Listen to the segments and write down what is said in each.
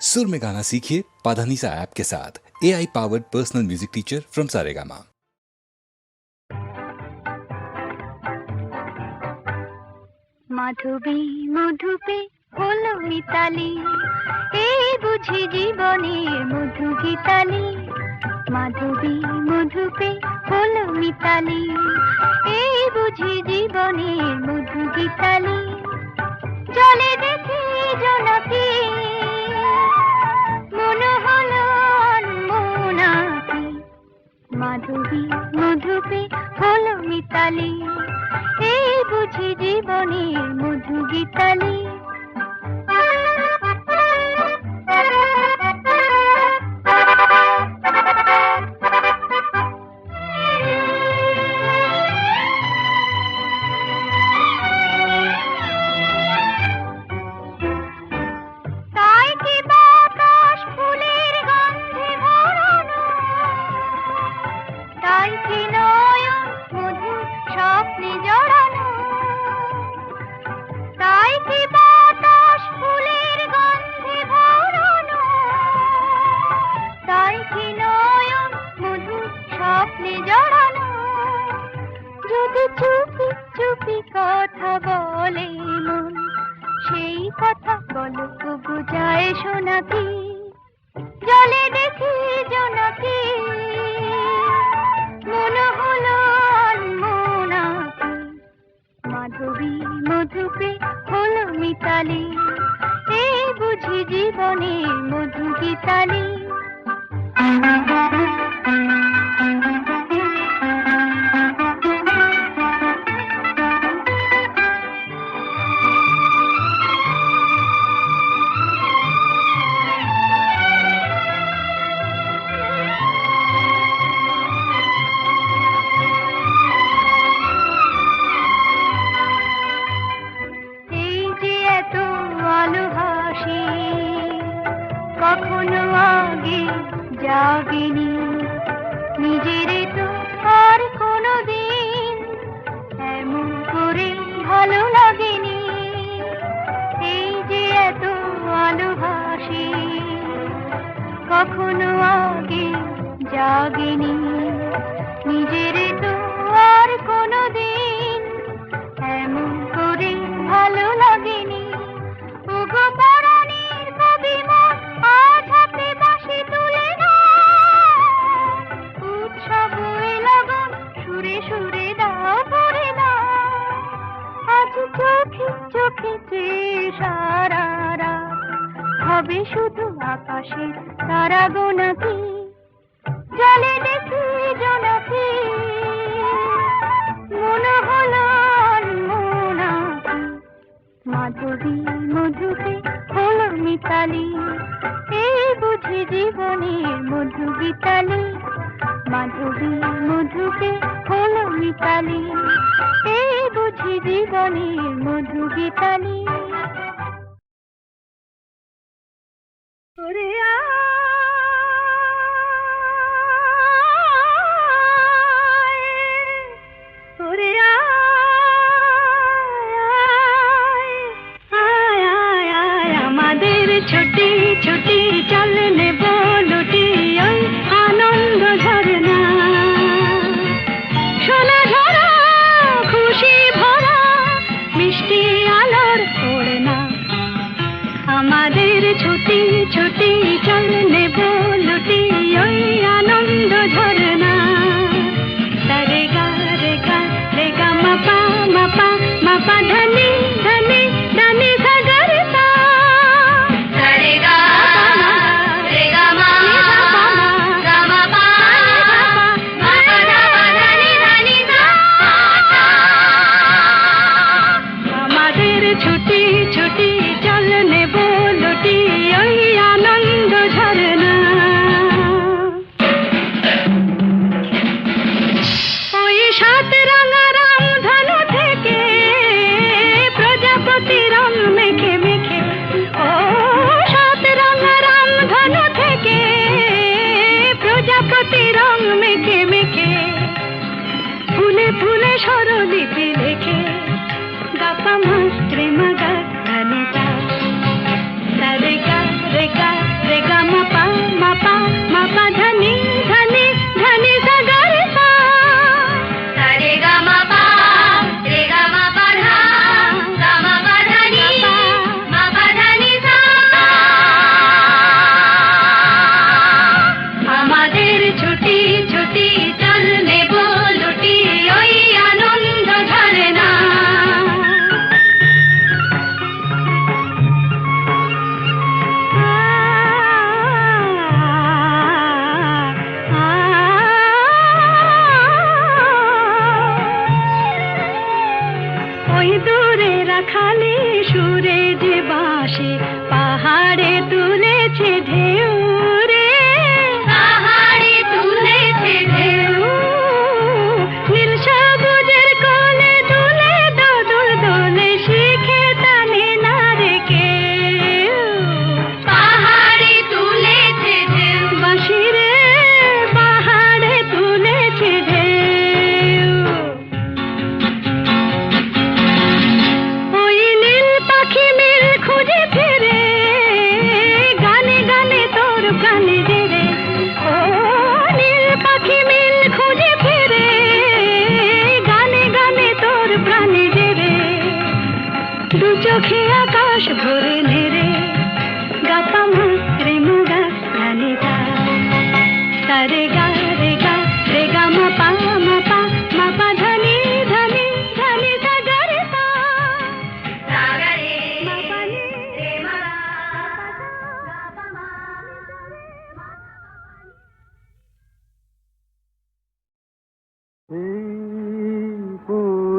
सुर में गाना सीखिए पाधानीसा ऐप के साथ A I powered personal music teacher from Saregama মাধবী মধুপে হলো মিতালি এই বুঝি জীবনের মধু গীতালি মাধবী মধুপে হলো মিতালি এই বুঝি জীবনের মধু গীতালি জলে দেখি জোনাকি মাধবী মধুপে হলো মিতালি। এই বুঝি জীবনের মধু গীতালি কখনো আগে জাগেনি। নিজের তো আর কোনো দিন এমন করে ভালো লাগেনি। ওগো পরাণের না উৎসব চোখে চোখে সারা হবে শুধু আকাশের তারা গোনাকি জলে দেখি জোনাকি। মনে হলো অনমনাকি মাধবী মধুকে হলো মিতালি। এই বুঝি জীবনের মধু গীতালি মাধবী মধুকে হলো মিতালি। এই বুঝি জীবনের মধু গীতালি introduce.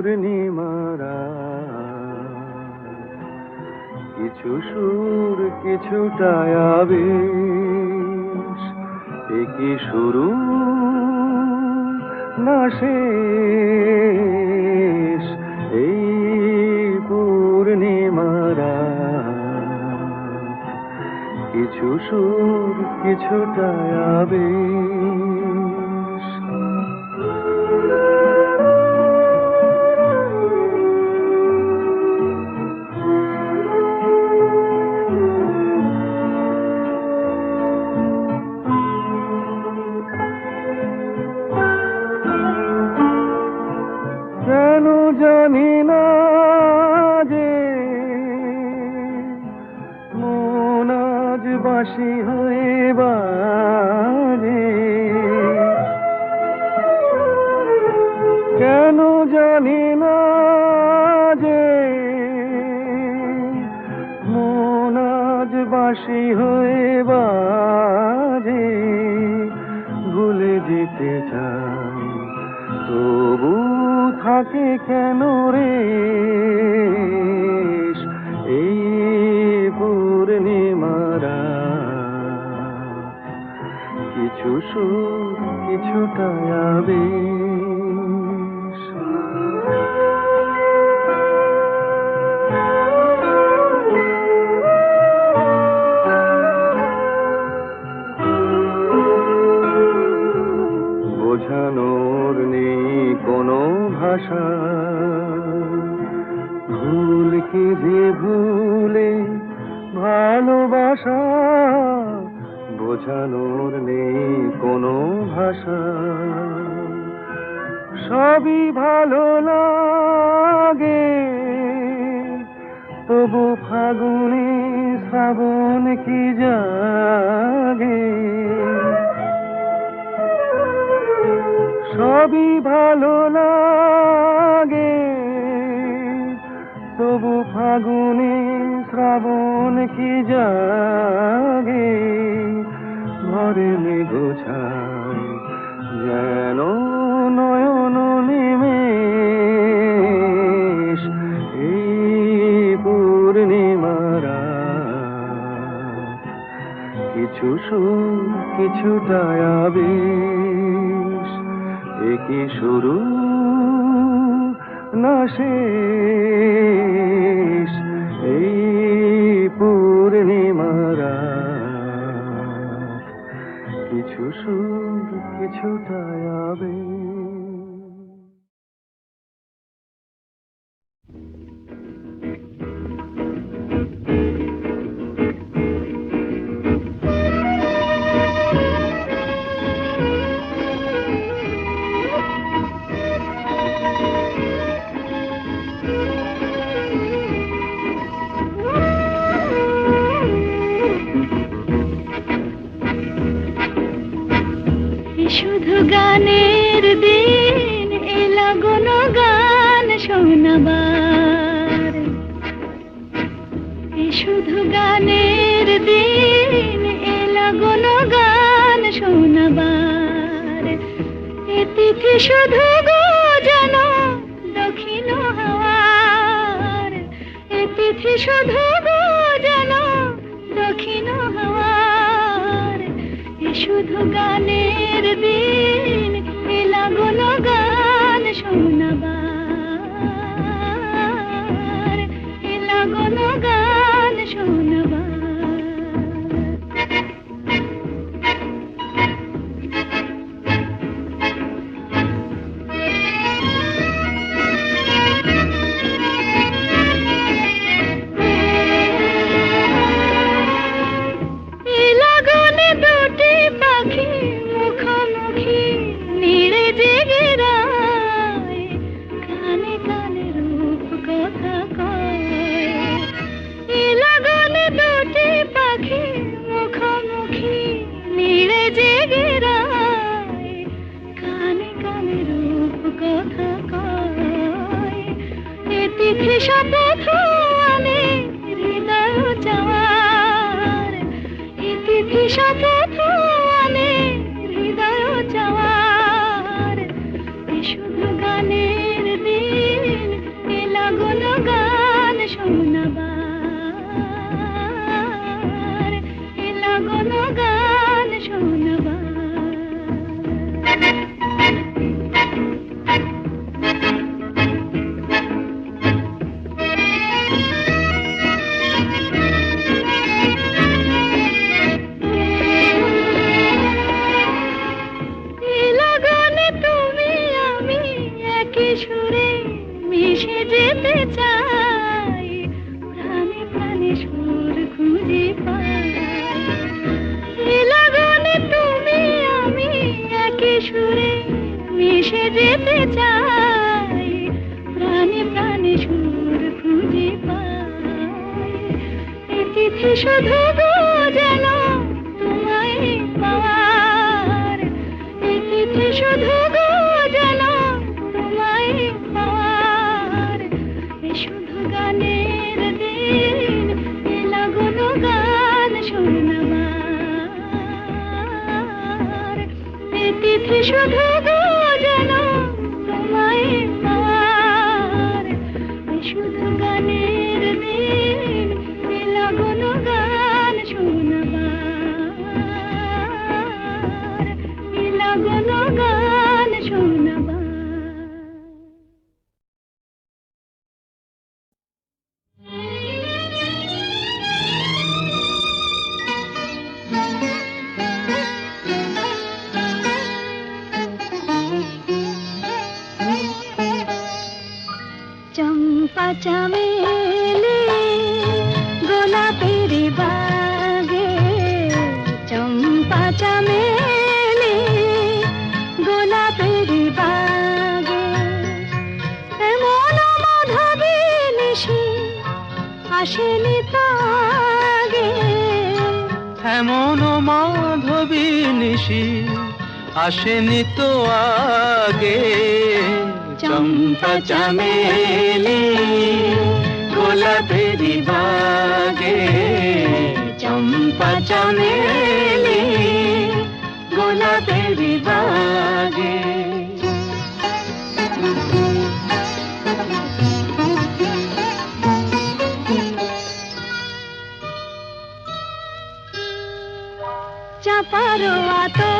পূর্ণিমারা কিছু সুর, কিছুটা আবেশ, এ শুরু না শেষ? এই পূর্ণিমারা কিছু সুর, কিছুটা আবেশ ভুলে যেতে চাই। তবু থাকে কেন রে? এই পূর্ণিমারা কিছু সুর কিছুটা আবেশ ভাষা ভুল কি যে ভুলে ভালোবাসা, বোঝানোর নেই কোনো ভাষা। সবই ভালো লাগে, তবু ফাগুনে শ্রাবণ কি জাগে? সবই ভালো লাগে। তবু ফাগুনে শ্রাবণ কি জাগে? ঘরে গোছায় যেন নয়ন নিমেষ। এই পূর্ণিমারা কিছু সুর কিছুটা আবেশ এ কি শুরু না শেষ এই পূর্ণিমারা। কিছু সুর কিছুটা আবেশ এ তিথি শুধু গো যেন দক্ষিণ হাওয়ার। এ তিথি শুধু গো যেন দক্ষিণ হাওয়ার। এ শুধু গানের দিন এলা গন গান শোনাবার ইতিথি মিশে যেতে চাই, প্রাণে প্রাণে সুর খুঁজে পাই। তুমি আমি একই সুরে মিশে যেতে চাই, প্রাণে প্রাণে সুর খুঁজে পাই। এ শুধু যেন তোমায় পাওয়ার, এ শুধু শুধু চম্পা চামেলি গোলাপের বাগে চম্পা চামেলি, গোলাপের বাগে এমন মাধবী নিশি আসেনি তো আগে। এমন মাধবী নিশি আসেনি তো আগে। চম্পা চামেলি গোলাপেরি বাগে চম্পা চামেলি গোলাপেরি বাগে চাপারো আতর মেখে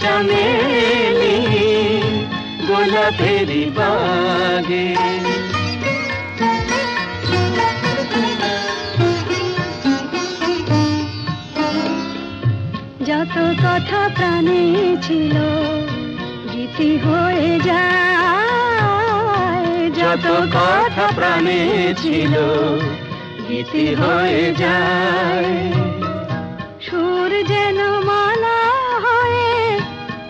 চামেলি গোলাপেরি বাগে। যত কথা প্রাণে ছিল, গীতি হয়ে যায়। যত কথা প্রাণে ছিল, গীতি হয়ে যায়। সুর যেন হয়ে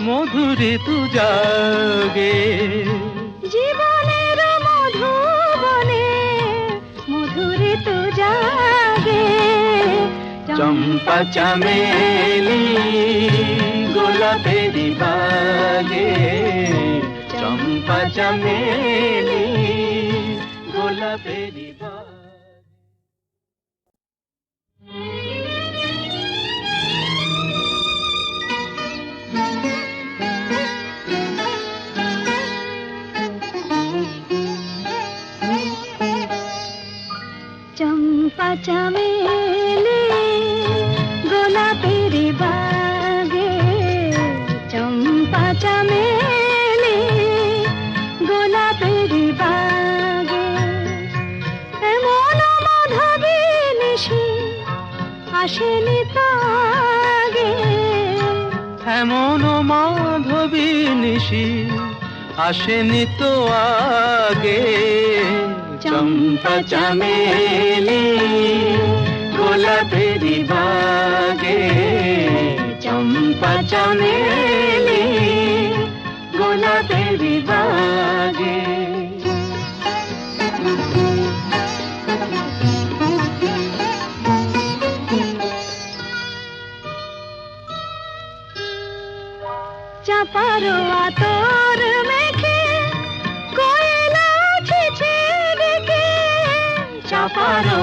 মধুরে তু জাগে। জীবনের মধুবনে মধুরে তো জাগে। চম্পা চামেলি গোলাপেরি বাগে চম্পা চামেলি গোলাপেরি চম্পা চামেলি গোলাপেরি বাগে চম্পা চামেলি গোলাপেরি বাগে চাপারো আতর মেখে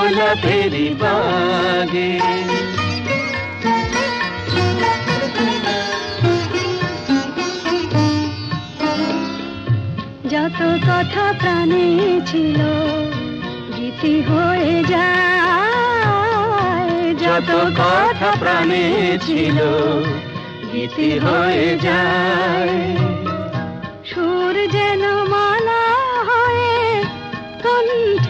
চামেলি গোলাপেরি বাগে। যত কথা প্রাণে ছিল গীতি হয়ে যায়। যত কথা প্রাণে ছিল গীতি হয়ে যায়। সুর যেন মালা হয়ে কণ্ঠে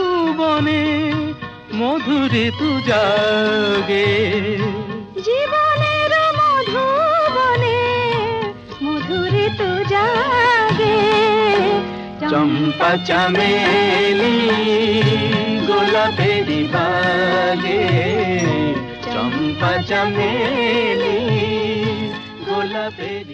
মধুবনে মধুরে তু জাগে। জীবনের মধুবনে মধুরে তো জাগে। চম্পা চামেলি গোলাপেরি বাগে চম্পা চামেলি গোলাপেরি